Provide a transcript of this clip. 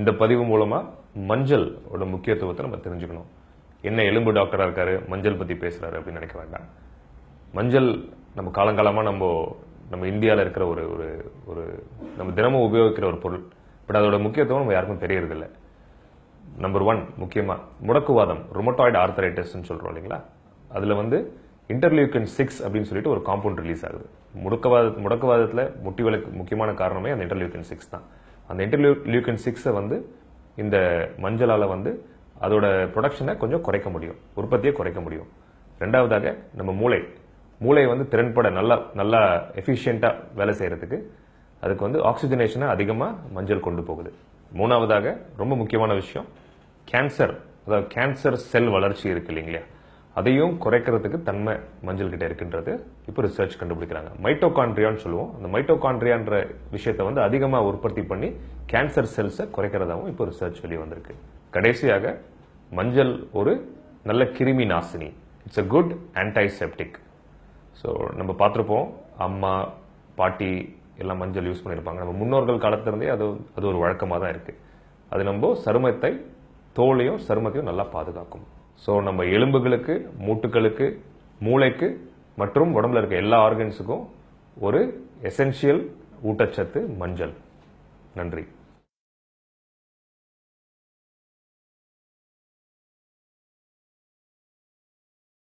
இந்த பதிவு மூலமாக மஞ்சள் ஓட முக்கியத்துவத்தை நம்ம தெரிஞ்சுக்கணும். என்ன எலும்பு டாக்டராக இருக்காரு மஞ்சள் பற்றி பேசுகிறாரு அப்படின்னு நினைக்க வேண்டாம். மஞ்சள் நம்ம காலங்காலமாக நம்ம நம்ம இந்தியாவில் இருக்கிற ஒரு ஒரு ஒரு நம்ம தினமும் உபயோகிக்கிற ஒரு பொருள். பட் அதோட முக்கியத்துவம் நம்ம யாருக்கும் தெரியறதில்ல. நம்பர் ஒன் முக்கியமாக முடக்குவாதம் ரொமட்டாய்டு ஆர்த்தரைட்டிஸ்னு சொல்கிறோம் இல்லைங்களா? அதில் வந்து இன்டர்லியூக்கன் சிக்ஸ் அப்படின்னு சொல்லிட்டு ஒரு காம்பவுண்ட் ரிலீஸ் ஆகுது. முடக்கவாத முடக்குவாதத்தில் முட்டி விலக்கு முக்கியமான காரணமே அந்த இன்டர்லியூக்கன் சிக்ஸ் தான். அந்த இன்டர்லியூக்கன் சிக்ஸை வந்து இந்த மஞ்சளால் வந்து அதோட ப்ரொடக்ஷனை கொஞ்சம் குறைக்க முடியும். உற்பத்தியை குறைக்க முடியும். ரெண்டாவதாக நம்ம மூளை. மூளை வந்து திறன்பட நல்லா நல்லா எஃபிஷியண்ட்டாக வேலை செய்கிறதுக்கு அதுக்கு வந்து ஆக்சிஜனேஷனை அதிகமாக மஞ்சள் கொண்டு போகுது. மூணாவதாக ரொம்ப முக்கியமான விஷயம் கேன்சர் அதாவது கேன்சர் செல் வளர்ச்சி இருக்கு இல்லைங்களா? அதையும் குறைக்கிறதுக்கு தன்மை மஞ்சள் கிட்ட இருக்கின்றது இப்போ ரிசர்ச் கண்டுபிடிக்கிறாங்க. மைட்டோகாண்ட்ரியான்னு சொல்லுவோம். அந்த மைட்டோகாண்ட்ரியான்ற விஷயத்தை வந்து அதிகமாக உற்பத்தி பண்ணி கேன்சர் செல்ஸை குறைக்கிறதாவும் இப்போ ரிசர்ச் வெளியே வந்திருக்கு. கடைசியாக மஞ்சள் ஒரு நல்ல கிருமி நாசினி. It's a good antiseptic so நம்ம பார்த்துருப்போம் அம்மா பாட்டி எல்லாம் மஞ்சள் யூஸ் பண்ணியிருப்பாங்க. நம்ம முன்னோர்கள் காலத்திலேருந்தே அது அது ஒரு வழக்கமாக தான் இருக்குது அது நம்ம சருமத்தை தோலையும் சருமத்தையும் நல்லா பாதுகாக்கும். ஸோ நம்ம எலும்புகளுக்கு மூட்டுகளுக்கு மூளைக்கு மற்றும் உடம்புல இருக்க எல்லா ஆர்கன்ஸுக்கும் ஒரு எசென்ஷியல் ஊட்டச்சத்து மஞ்சள். நன்றி.